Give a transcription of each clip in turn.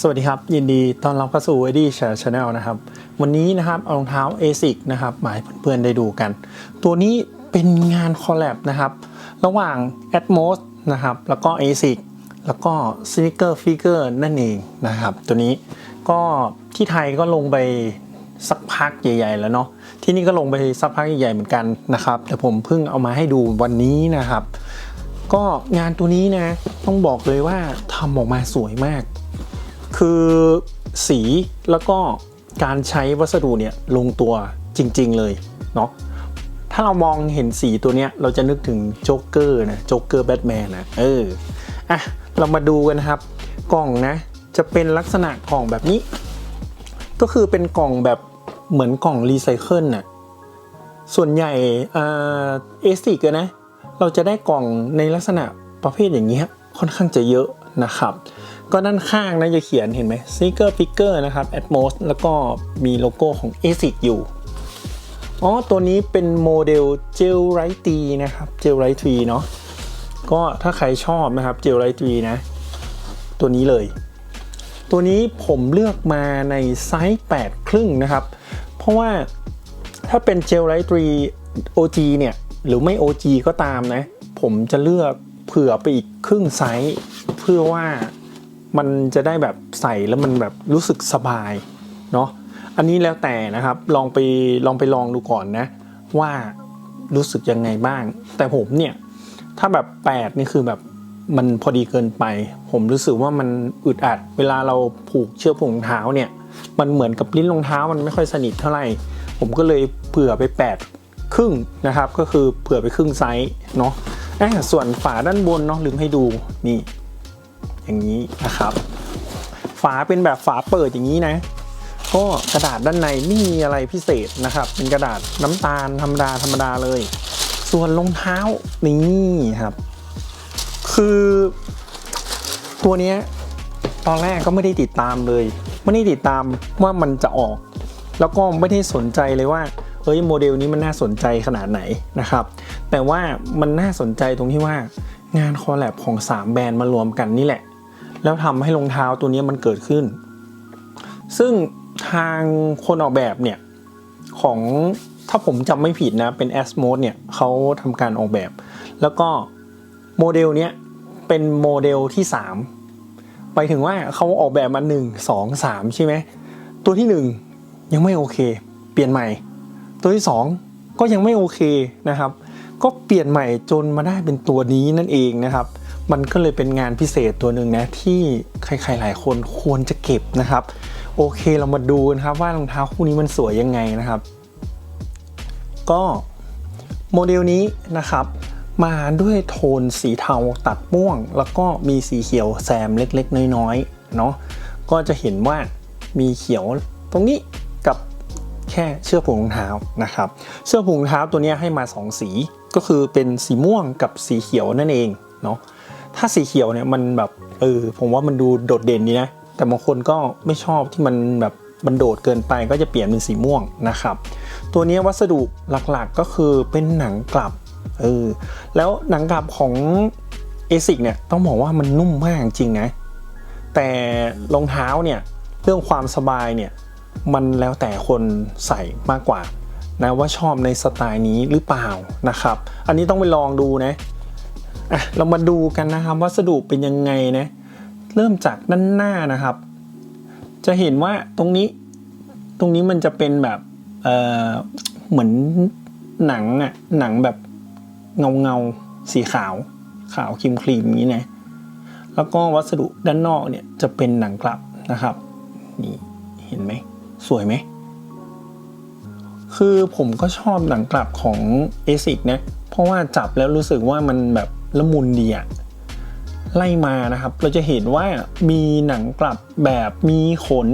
สวัสดีครับ ยินดีต้อนรับเข้าสู่ Eddie Share Channel นะครับ วันนี้นะครับเอารองเท้า ASIC นะครับมาให้เพื่อนๆได้ดูกัน ตัวนี้เป็นงานคอลแลบนะครับ ระหว่าง Atmos นะครับ แล้วก็ ASIC แล้วก็ Sneaker Figure นั่นเองนะครับ ตัวนี้ก็ที่ไทยก็ลงไปสักพักใหญ่ ๆ แล้วเนาะที่นี่ก็ลงไปสักพักใหญ่ๆเหมือนกันนะครับแต่ผมเพิ่งเอามาให้ดูวันนี้นะครับ ก็งานตัวนี้นะต้องบอกเลยว่าทำออกมาสวยมาก คือสีแล้วก็การใช้วัสดุเนี่ยลงตัวจริง ๆ เลยเนาะถ้าเรามองเห็นสีตัวเนี้ยเราจะนึกถึงโจ๊กเกอร์นะโจ๊กเกอร์แบทแมนนะเอออะเรามาดูกันนะครับ กล่องนะ จะเป็นลักษณะกล่องแบบนี้ ก็คือเป็นกล่องแบบเหมือนกล่องรีไซเคิลน่ะส่วนใหญ่เอสติกนะ เราจะได้กล่องในลักษณะประเภทอย่างนี้ยค่อนข้างจะเยอะนะครับ ก็ด้านข้างนะจะเขียนเห็นไหม Sneaker Picker นะครับ Atmos แล้วก็มีโลโก้ของ ASIC อยู่ อ๋อ ตัวนี้เป็นโมเดล Gel Right 3นะครับ Gel Right 3เนาะก็ถ้าใครชอบนะครับ Gel Right 3นะ ตัวนี้เลย ตัวนี้ผมเลือกมาในไซส์8 ครึ่งนะครับ เพราะว่าถ้าเป็น Gel Right 3 OG เนี่ย หรือไม่ OG ก็ตามนะ ผมจะเลือกเผื่อไปอีกครึ่งไซส์เพื่อว่า มันจะได้แบบใส่แล้วมันแบบรู้สึกสบายเนาะอันนี้แล้วแต่นะครับลองไปลองไปลองดูก่อนนะ ว่ารู้สึกยังไงบ้าง แต่ผมเนี่ย ถ้าแบบ8นี่คือแบบมันพอดีเกินไป ผมรู้สึกว่ามันอึดอัด เวลาเราผูกเชือกผูกรองเท้าเนี่ย มันเหมือนกับลิ้นรองเท้ามันไม่ค่อยสนิทเท่าไหร่ ผมก็เลยเผื่อไป 8 ครึ่งนะครับ ก็คือเผื่อไปครึ่งไซส์เนาะอะส่วนฝาด้านบนเนาะลืมให้ดูนี่ อย่างนี้นะครับ ฝาเป็นแบบฝาเปิดอย่างนี้นะ ก็กระดาษด้านในไม่มีอะไรพิเศษนะครับ เป็นกระดาษน้ำตาลธรรมดาธรรมดาเลย ส่วนรองเท้านี่ครับ คือตัวนี้ตอนแรกก็ไม่ได้ติดตามเลย ไม่ได้ติดตามว่ามันจะออก แล้วก็ไม่ได้สนใจเลยว่าเฮ้ยโมเดลนี้มันน่าสนใจขนาดไหนนะครับ แต่ว่ามันน่าสนใจตรงที่ว่างานคอลแลบของ 3 แบรนด์มารวมกันนี่แหละ แล้วทำให้รองเท้าตัวนี้มันเกิดขึ้น ซึ่งทางคนออกแบบเนี่ย ของถ้าผมจำไม่ผิดนะ เป็น a s m o d เนี่ยเขาทำการออกแบบ แล้วก็โมเดลเนี้ยเป็นโมเดลที่ 3 ไปถึงว่าเขาออกแบบมา 1 2 3 ใช่ไหม ตัวที่ 1 ยังไม่โอเค เปลี่ยนใหม่ ตัวที่ 2 ก็ยังไม่โอเคนะครับ ก็เปลี่ยนใหม่จนมาได้เป็นตัวนี้นั่นเองนะครับ มันก็เลยเป็นงานพิเศษตัวหนึ่งนะที่ใครๆหลายคนควรจะเก็บนะครับ โอเคเรามาดูนะครับว่ารองเท้าคู่นี้มันสวยยังไงนะครับ ก็โมเดลนี้นะครับ มาด้วยโทนสีเทาตัดม่วง แล้วก็มีสีเขียวแซมเล็กๆ น้อยๆเนาะก็จะเห็นว่ามีเขียวตรงนี้กับแค่เชือกผูกรองเท้านะครับ เชือกผูกรองเท้าตัวนี้ให้มา 2 สีก็คือเป็นสีม่วงกับสีเขียวนั่นเองเนาะ ถ้าสีเขียวเนี่ยมันแบบเออผมว่ามันดูโดดเด่นดีนะ แต่บางคนก็ไม่ชอบที่มันแบบมันโดดเกินไปก็จะเปลี่ยนเป็นสีม่วงนะครับ ตัวนี้วัสดุหลักๆก็คือเป็นหนังกลับเออแล้วหนังกลับของ ASIC เนี่ยต้องบอกว่ามันนุ่มมากจริงนะแต่รองเท้าเนี่ยเรื่องความสบายเนี่ยมันแล้วแต่คนใส่มากกว่านะว่าชอบในสไตล์นี้หรือเปล่านะครับ อันนี้ต้องไปลองดูนะ อะเรามาดูกันนะครับวัสดุเป็นยังไงนะเริ่มจากด้านหน้านะครับ จะเห็นว่าตรงนี้ตรงนี้มันจะเป็นแบบเออเหมือนหนังอะหนังแบบเงาเงาสีขาว ขาวครีมครีมอย่างนี้นะแล้วก็วัสดุด้านนอกเนี่ยจะเป็นหนังกลับนะครับนี่เห็นไหมสวยไหมคือผมก็ชอบหนังกลับของ ASIC นะเพราะว่าจับแล้วรู้สึกว่ามันแบบ ละมุนดีอะไล่มานะครับ เราจะเห็นว่ามีหนังกลับแบบมีขน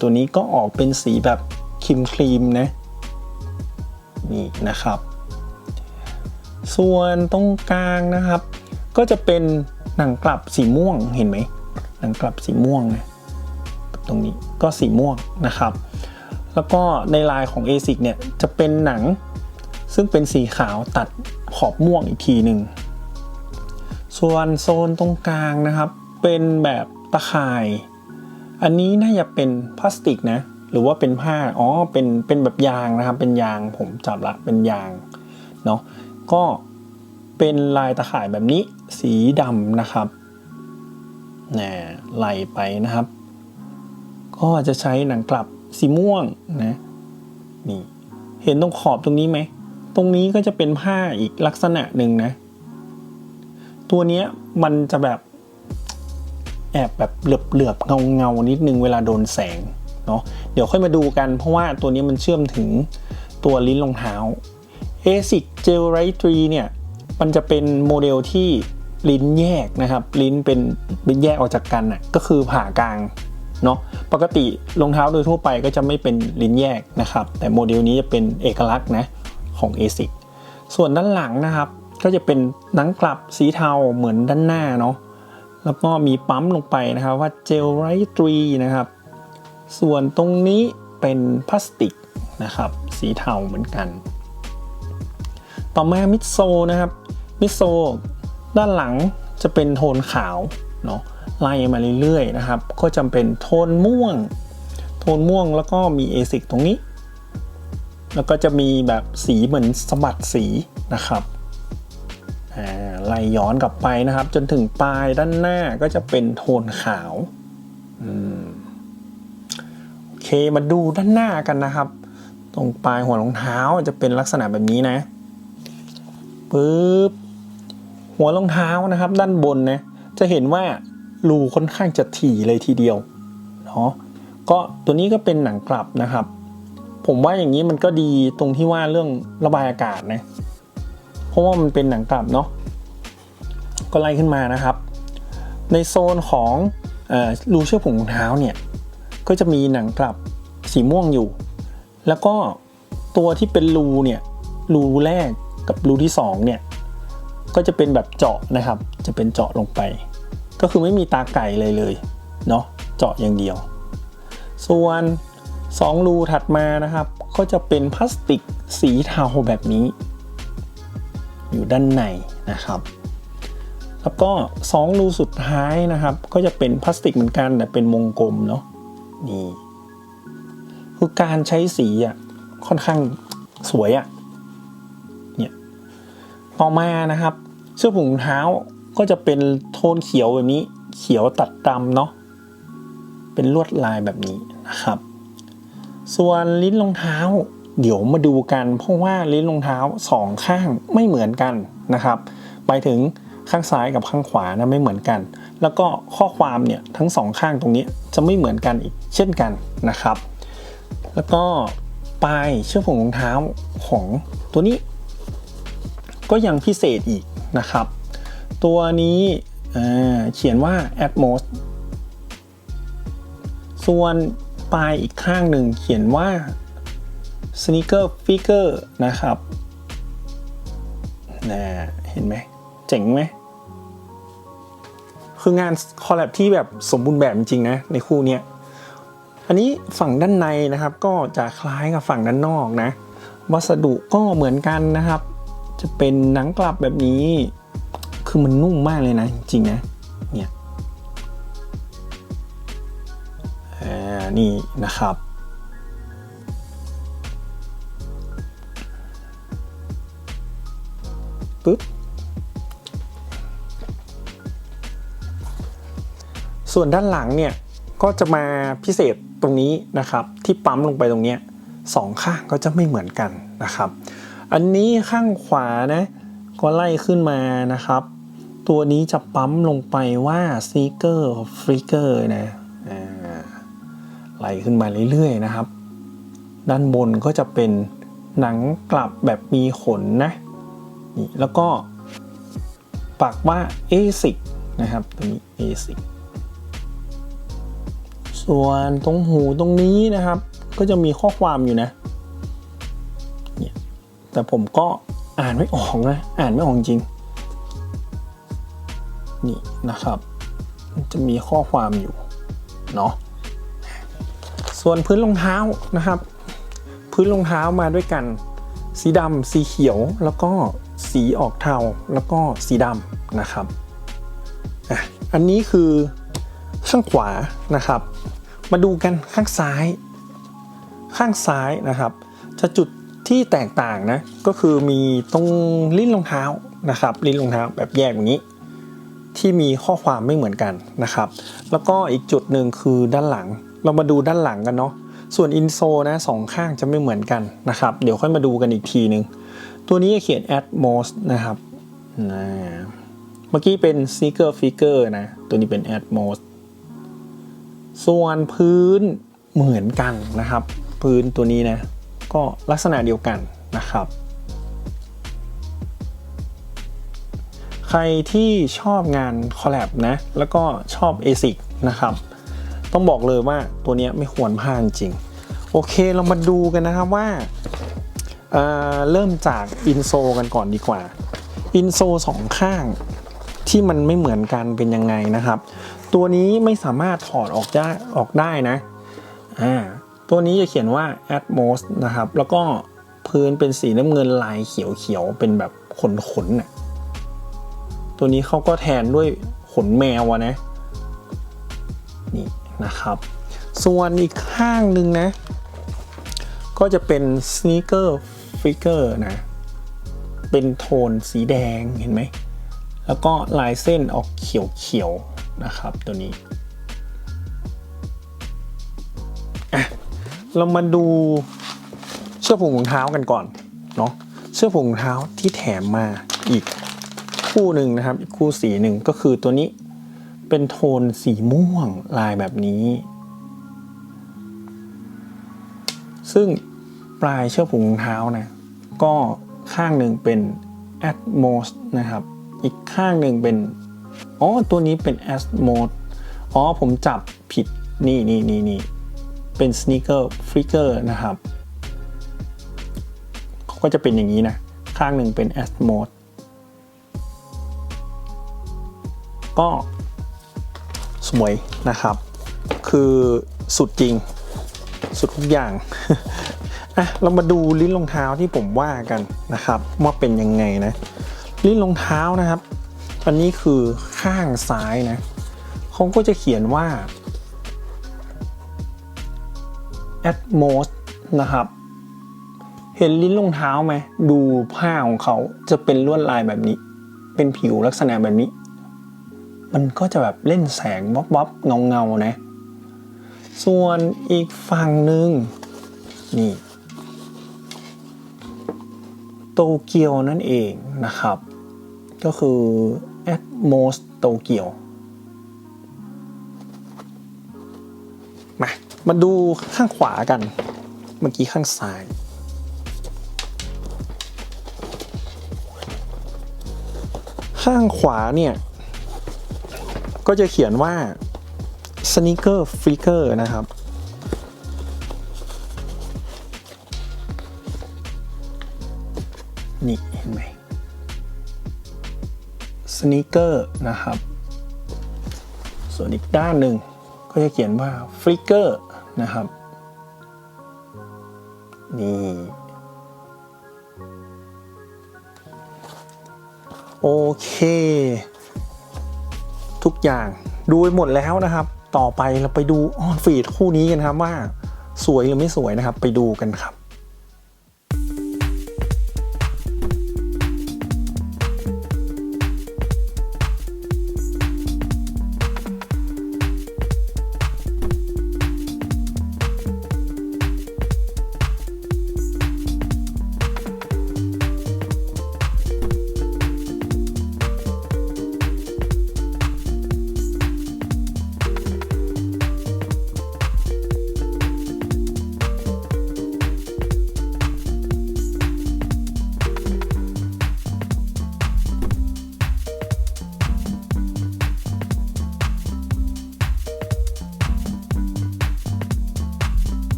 ตัวนี้ก็ออกเป็นสีแบบครีมครีมนะ นี่นะครับ ส่วนตรงกลางนะครับ ก็จะเป็นหนังกลับสีม่วงเห็นไหม หนังกลับสีม่วงนะ ตรงนี้ก็สีม่วงนะครับ แล้วก็ในลายของ ASIC เนี่ยจะเป็นหนัง ซึ่งเป็นสีขาวตัดขอบม่วงอีกทีหนึ่ง ส่วนโซนตรงกลางนะครับ เป็นแบบตะข่าย อันนี้น่าจะเป็นพลาสติกนะ หรือว่าเป็นผ้า อ๋อ เป็น เป็นแบบยางนะครับ เป็นยาง ผมจับละ เป็นยาง เนาะ ก็เป็นลายตะข่ายแบบนี้ สีดำนะครับนะไล่ไปนะครับ ก็จะใช้หนังกลับสีม่วงนะ นี่ เห็นตรงขอบตรงนี้ไหม ตรงนี้ก็จะเป็นผ้าอีกลักษณะหนึ่งนะ ตัวเนี้ยมันจะแบบแอบแบบเหลือบเหลือบเงาเงานิดนึงเวลาโดนแสงเนาะเดี๋ยวค่อยมาดูกันเพราะว่าตัวนี้มันเชื่อมถึงตัวลิ้นรองเท้า ASIC Gel Right 3เนี่ย มันจะเป็นโมเดลที่ลิ้นแยกนะครับ ลิ้นเป็นเป็นแยกออกจากกันน่ะก็คือผ่ากลางเนาะปกติรองเท้าโดยทั่วไปก็จะไม่เป็นลิ้นแยกนะครับ แต่โมเดลนี้จะเป็นเอกลักษณ์นะ ของ ASIC ส่วนด้านหลังนะครับ ก็จะเป็นหนังกลับสีเทาเหมือนด้านหน้าเนาะแล้วก็มีปั๊มลงไปนะครับว่าเจลไรตรีนะครับ ส่วนตรงนี้เป็นพลาสติกนะครับ สีเทาเหมือนกัน ต่อมามิดโซนะครับมิดโซด้านหลังจะเป็นโทนขาวเนาะไล่มาเรื่อยๆนะครับ ก็จำเป็นโทนม่วง โทนม่วงแล้วก็มีเอซิกตรงนี้ แล้วก็จะมีแบบสีเหมือนสะบัดสีนะครับไล่ย้อนกลับไปนะครับ จนถึงปลายด้านหน้าก็จะเป็นโทนขาวอโอเคมาดูด้านหน้ากันนะครับ ตรงปลายหัวรองเท้าจะเป็นลักษณะแบบนี้นะปึ๊บหัวรองเท้านะครับ ด้านบนนะจะเห็นว่ารูค่อนข้างจะถี่เลยทีเดียวเนาะก็ตัวนี้ก็เป็นหนังกลับนะครับ ผมว่าอย่างนี้มันก็ดีตรงที่ว่าเรื่องระบายอากาศนะ เพราะว่ามันเป็นหนังกลับเนาะก็ไล่ขึ้นมานะครับ ในโซนของรูเชือกผงรองเท้าเนี่ยก็จะมีหนังกลับสีม่วงอยู่ แล้วก็ตัวที่เป็นรูเนี่ยรูแรกกับรูที่สองเนี่ยก็จะเป็นแบบเจาะนะครับ จะเป็นเจาะลงไป ก็คือไม่มีตาไก่เลยเลยเนาะเจาะอย่างเดียว ส่วน 2 รูถัดมานะครับ ก็จะเป็นพลาสติกสีเทาแบบนี้ อยู่ด้านในนะครับ แล้วก็ 2 รูสุดท้ายนะครับ ก็จะเป็นพลาสติกเหมือนกันแต่เป็นวงกลมเนาะนี่คือการใช้สีอะค่อนข้างสวยอะเนี่ยต่อมานะครับ เสื้อผงเท้าก็จะเป็นโทนเขียวแบบนี้ เขียวตัดดำเนาะเป็นลวดลายแบบนี้นะครับ ส่วนลิ้นรองเท้า เดี๋ยวมาดูกัน เพราะว่าลิ้นรองเท้าสองข้างไม่เหมือนกันนะครับหมายถึงข้างซ้ายกับข้างขวานะไม่เหมือนกัน แล้วก็ข้อความเนี่ยทั้งสองข้างตรงนี้จะไม่เหมือนกันอีกเช่นกันนะครับ แล้วก็ปลายเชือกผงรองเท้าของตัวนี้ ก็ยังพิเศษอีกนะครับ ตัวนี้เขียนว่า Atmos ส่วน ปลายอีกข้างหนึ่งเขียนว่า sneaker figure นะครับนะเห็นไหม เจ๋งไหม คืองานคอลแลบที่แบบสมบูรณ์แบบจริงๆนะ ในคู่เนี้ย อันนี้ฝั่งด้านในนะครับ ก็จะคล้ายกับฝั่งด้านนอกนะ วัสดุก็เหมือนกันนะครับ จะเป็นหนังกลับแบบนี้ คือมันนุ่มมากเลยนะ จริงๆนะ นี่ยอ่านีนะครับ ปึ๊บ ส่วนด้านหลังเนี่ย ก็จะมาพิเศษตรงนี้นะครับ ที่ปั๊มลงไปตรงนี้สองข้างก็จะไม่เหมือนกันนะครับ อันนี้ข้างขวานะ ก็ไล่ขึ้นมานะครับ ตัวนี้จะปั๊มลงไปว่า sneaker figure นะ ไหลขึ้นมาเรื่อยๆนะครับ ด้านบนก็จะเป็นหนังกลับแบบมีขนนะนี่แล้วก็ปักว่า ASIC นะครับตัวนี้ ASIC ส่วนตรงหูตรงนี้นะครับ ก็จะมีข้อความอยู่นะเนี่ยแต่ผมก็อ่านไม่ออกนะ อ่านไม่ออกจริง นี่นะครับ จะมีข้อความอยู่ เนาะ ส่วนพื้นรองเท้านะครับ พื้นรองเท้ามาด้วยกัน สีดำสีเขียวแล้วก็สีออกเทาแล้วก็สีดำนะครับอันนี้คือข้างขวานะครับ มาดูกันข้างซ้าย ข้างซ้ายนะครับ จะจุดที่แตกต่างนะก็คือมีตรงลิ้นรองเท้านะครับ ลิ้นรองเท้าแบบแยกอย่างนี้ ที่มีข้อความไม่เหมือนกันนะครับ แล้วก็อีกจุดหนึ่งคือด้านหลัง เรามาดูด้านหลังกันเนาะส่วนอินโซนะสองข้างจะไม่เหมือนกันนะครับ เดี๋ยวค่อยมาดูกันอีกทีหนึ่งตัวนี้จะเขียน atmos นะครับนะเมื่อกี้เป็น sneaker figure นะ ตัวนี้เป็น atmos ส่วนพื้นเหมือนกันนะครับ พื้นตัวนี้นะ ก็ลักษณะเดียวกันนะครับ ใครที่ชอบงานคอลแลบนะ แล้วก็ชอบ ASIC นะครับ ต้องบอกเลยว่าตัวนี้ไม่ควรพลาดจริง โอเคเรามาดูกันนะครับว่าเอ่อเริ่มจากอินโซกันก่อนดีกว่า อินโซสองข้างที่มันไม่เหมือนกันเป็นยังไงนะครับ ตัวนี้ไม่สามารถถอดออกได้ออกได้นะอ่าตัวนี้จะเขียนว่า Atmos นะครับ แล้วก็พื้นเป็นสีน้ำเงินลายเขียวๆเป็นแบบขนขนๆน่ะตัวนี้เขาก็แทนด้วยขนแมวนะนี่ นะครับ ส่วนอีกข้างหนึ่งนะ ก็จะเป็น sneaker figure นะ เป็นโทนสีแดงเห็นไหม แล้วก็ลายเส้นออกเขียวๆนะครับตัวนี้เรามาดูเชือกผูกรองเท้ากันก่อนเนาะเชือกผูกรองเท้าที่แถมมาอีกคู่หนึ่งนะครับ อีกคู่สีหนึ่งก็คือตัวนี้ เป็นโทนสีม่วงลายแบบนี้ ซึ่งปลายเชือกผูกรองเท้านะก็ข้างหนึ่งเป็น Atmos นะครับ อีกข้างหนึ่งเป็น อ๋อ ตัวนี้เป็น Atmos อ๋อ ผมจับผิด นี่นี่นี่นี่เป็น sneaker figure นะครับ เขาก็จะเป็นอย่างนี้นะ ข้างหนึ่งเป็น Atmos ก็ สวยนะครับ คือสุดจริง สุดทุกอย่างอะเรามาดูลิ้นรองเท้าที่ผมว่ากันนะครับว่าเป็นยังไงนะ ลิ้นรองเท้านะครับ อันนี้คือข้างซ้ายนะเขาก็จะเขียนว่า atmos นะครับ เห็นลิ้นรองเท้าไหมดูผ้าของเขาจะเป็นลวดลายแบบนี้ เป็นผิวลักษณะแบบนี้ มันก็จะแบบเล่นแสงวับวับเงาเงานะ ส่วนอีกฝั่งหนึ่งนี่โตเกียวนั่นเองนะครับ ก็คือ Atmos โตเกียวมามาดูข้างขวากัน เมื่อกี้ข้างซ้ายข้างขวาเนี่ย ก็จะเขียนว่า sneaker figure นะครับ นี่เห็นไหมสน e เกอร์นะครับ ส่วนอีกด้านหนึ่งก็จะเขียนว่าฟลิกเกอร์นะครับ นี่ โอเค ทุกอย่าง ดูไปหมดแล้วนะครับ ต่อไปเราไปดูออนฟีดคู่นี้กันครับว่า สวยหรือไม่สวยนะครับ ไปดูกันครับ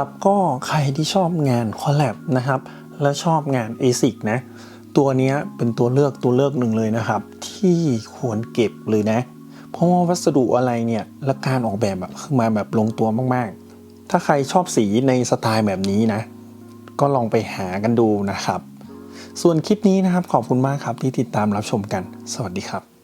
ครับก็ใครที่ชอบงานคอลแลบนะครับและชอบงาน ASIC นะตัวนี้เป็นตัวเลือกตัวเลือกหนึ่งเลยนะครับ ที่ควรเก็บเลยนะ เพราะว่าวัสดุอะไรเนี่ยและการออกแบบแบบคือมาแบบลงตัวมากๆ ถ้าใครชอบสีในสไตล์แบบนี้นะ ก็ลองไปหากันดูนะครับ ส่วนคลิปนี้นะครับขอบคุณมากครับที่ติดตามรับชมกัน สวัสดีครับ